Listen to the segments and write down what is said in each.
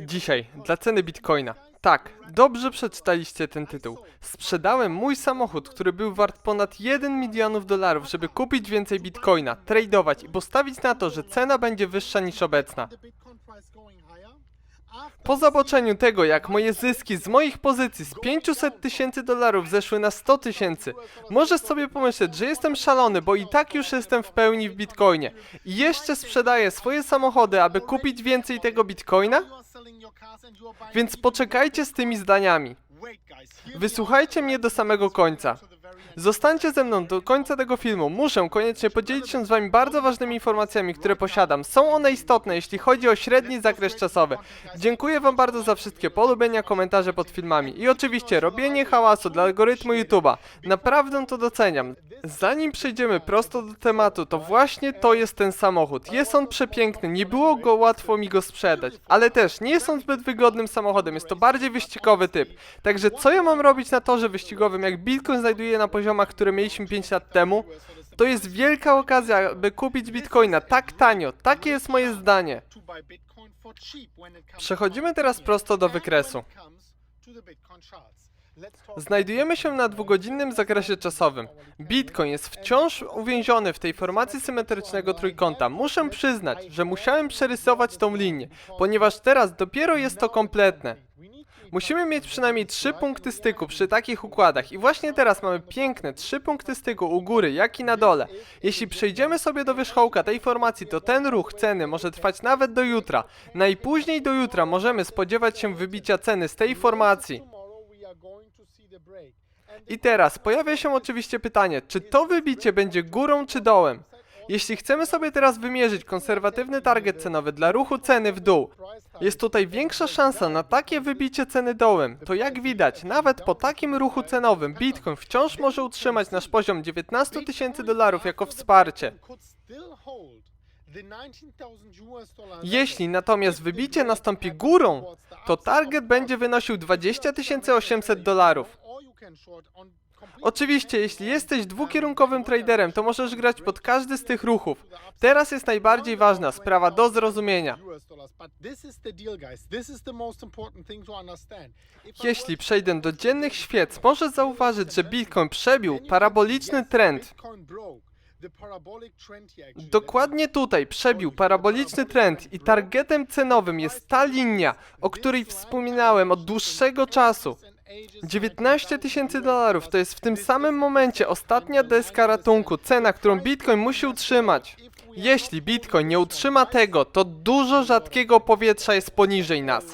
Dzisiaj, dla ceny bitcoina. Tak, dobrze przeczytaliście ten tytuł. Sprzedałem mój samochód, który był wart ponad 1 milionów dolarów, żeby kupić więcej bitcoina, tradować i postawić na to, że cena będzie wyższa niż obecna. Po zobaczeniu tego, jak moje zyski z moich pozycji z 500 tysięcy dolarów zeszły na 100 tysięcy, możesz sobie pomyśleć, że jestem szalony, bo i tak już jestem w pełni w bitcoinie. I jeszcze sprzedaję swoje samochody, aby kupić więcej tego bitcoina? Więc poczekajcie z tymi zdaniami. Wysłuchajcie mnie do samego końca. Zostańcie ze mną do końca tego filmu. Muszę koniecznie podzielić się z wami bardzo ważnymi informacjami, które posiadam. Są one istotne, jeśli chodzi o średni zakres czasowy. Dziękuję wam bardzo za wszystkie polubienia, komentarze pod filmami i oczywiście robienie hałasu dla algorytmu YouTube'a. Naprawdę to doceniam. Zanim przejdziemy prosto do tematu, to właśnie to jest ten samochód. Jest on przepiękny, nie było go łatwo mi go sprzedać, ale też nie jest on zbyt wygodnym samochodem, jest to bardziej wyścigowy typ. Także co ja mam robić na torze wyścigowym, jak Bitcoin znajduje na poziomach, które mieliśmy 5 lat temu? To jest wielka okazja, by kupić Bitcoina tak tanio. Takie jest moje zdanie. Przechodzimy teraz prosto do wykresu. Znajdujemy się na dwugodzinnym zakresie czasowym. Bitcoin jest wciąż uwięziony w tej formacji symetrycznego trójkąta. Muszę przyznać, że musiałem przerysować tą linię, ponieważ teraz dopiero jest to kompletne. Musimy mieć przynajmniej trzy punkty styku przy takich układach i właśnie teraz mamy piękne trzy punkty styku u góry, jak i na dole. Jeśli przejdziemy sobie do wierzchołka tej formacji, to ten ruch ceny może trwać nawet do jutra. Najpóźniej do jutra możemy spodziewać się wybicia ceny z tej formacji. I teraz pojawia się oczywiście pytanie, czy to wybicie będzie górą czy dołem? Jeśli chcemy sobie teraz wymierzyć konserwatywny target cenowy dla ruchu ceny w dół, jest tutaj większa szansa na takie wybicie ceny dołem. To jak widać, nawet po takim ruchu cenowym Bitcoin wciąż może utrzymać nasz poziom 19 tysięcy dolarów jako wsparcie. Jeśli natomiast wybicie nastąpi górą, to target będzie wynosił 20 800 dolarów. Oczywiście, jeśli jesteś dwukierunkowym traderem, to możesz grać pod każdy z tych ruchów. Teraz jest najbardziej ważna sprawa do zrozumienia. Jeśli przejdę do dziennych świec, możesz zauważyć, że Bitcoin przebił paraboliczny trend. Dokładnie tutaj przebił paraboliczny trend i targetem cenowym jest ta linia, o której wspominałem od dłuższego czasu. 19 tysięcy dolarów to jest w tym samym momencie ostatnia deska ratunku, cena, którą Bitcoin musi utrzymać. Jeśli Bitcoin nie utrzyma tego, to dużo rzadkiego powietrza jest poniżej nas.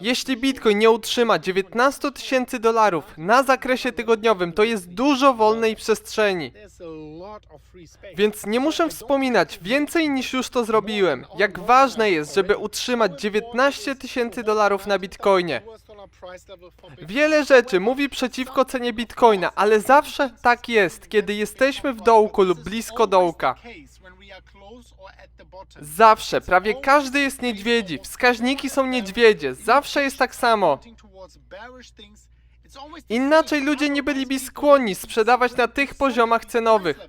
Jeśli Bitcoin nie utrzyma 19 tysięcy dolarów na zakresie tygodniowym, to jest dużo wolnej przestrzeni. Więc nie muszę wspominać więcej niż już to zrobiłem. Jak ważne jest, żeby utrzymać 19 tysięcy dolarów na Bitcoinie. Wiele rzeczy mówi przeciwko cenie Bitcoina, ale zawsze tak jest, kiedy jesteśmy w dołku lub blisko dołka. Zawsze, prawie każdy jest niedźwiedzi, wskaźniki są niedźwiedzie, zawsze jest tak samo. Inaczej ludzie nie byliby skłonni sprzedawać na tych poziomach cenowych.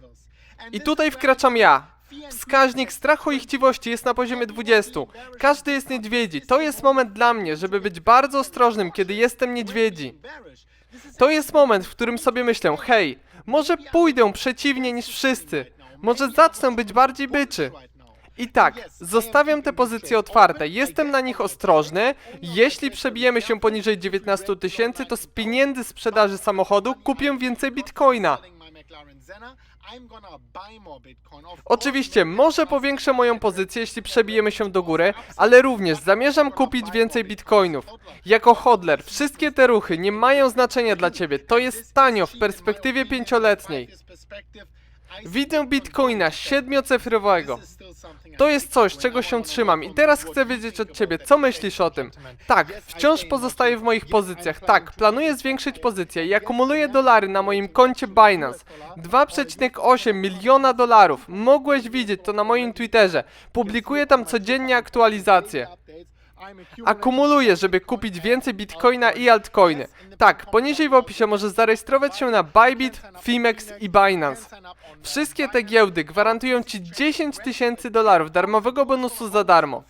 I tutaj wkraczam ja. Wskaźnik strachu i chciwości jest na poziomie 20. Każdy jest niedźwiedzi. To jest moment dla mnie, żeby być bardzo ostrożnym, kiedy jestem niedźwiedzi. To jest moment, w którym sobie myślę, hej, może pójdę przeciwnie niż wszyscy. Może zacznę być bardziej byczy. I tak, zostawiam te pozycje otwarte, jestem na nich ostrożny. Jeśli przebijemy się poniżej 19 tysięcy, to z pieniędzy sprzedaży samochodu kupię więcej bitcoina. Oczywiście, może powiększę moją pozycję, jeśli przebijemy się do góry, ale również zamierzam kupić więcej bitcoinów. Jako hodler, wszystkie te ruchy nie mają znaczenia dla ciebie, to jest tanio w perspektywie pięcioletniej. Widzę bitcoina siedmiocyfrowego. To jest coś, czego się trzymam i teraz chcę wiedzieć od ciebie, co myślisz o tym? Tak, wciąż pozostaję w moich pozycjach. Tak, planuję zwiększyć pozycję i akumuluję dolary na moim koncie Binance. 2,8 miliona dolarów. Mogłeś widzieć to na moim Twitterze. Publikuję tam codziennie aktualizacje. Akumuluję, żeby kupić więcej bitcoina i altcoiny. Tak, poniżej w opisie możesz zarejestrować się na Bybit, Fimex i Binance. Wszystkie te giełdy gwarantują Ci 10 tysięcy dolarów darmowego bonusu za darmo.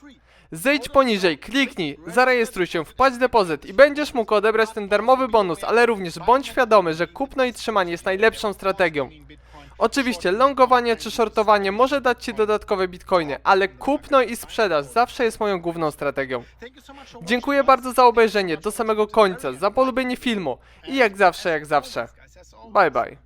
Zejdź poniżej, kliknij, zarejestruj się, wpłać depozyt i będziesz mógł odebrać ten darmowy bonus, ale również bądź świadomy, że kupno i trzymanie jest najlepszą strategią. Oczywiście longowanie czy shortowanie może dać Ci dodatkowe bitcoiny, ale kupno i sprzedaż zawsze jest moją główną strategią. Dziękuję bardzo za obejrzenie do samego końca, za polubienie filmu i jak zawsze, jak zawsze. Bye bye.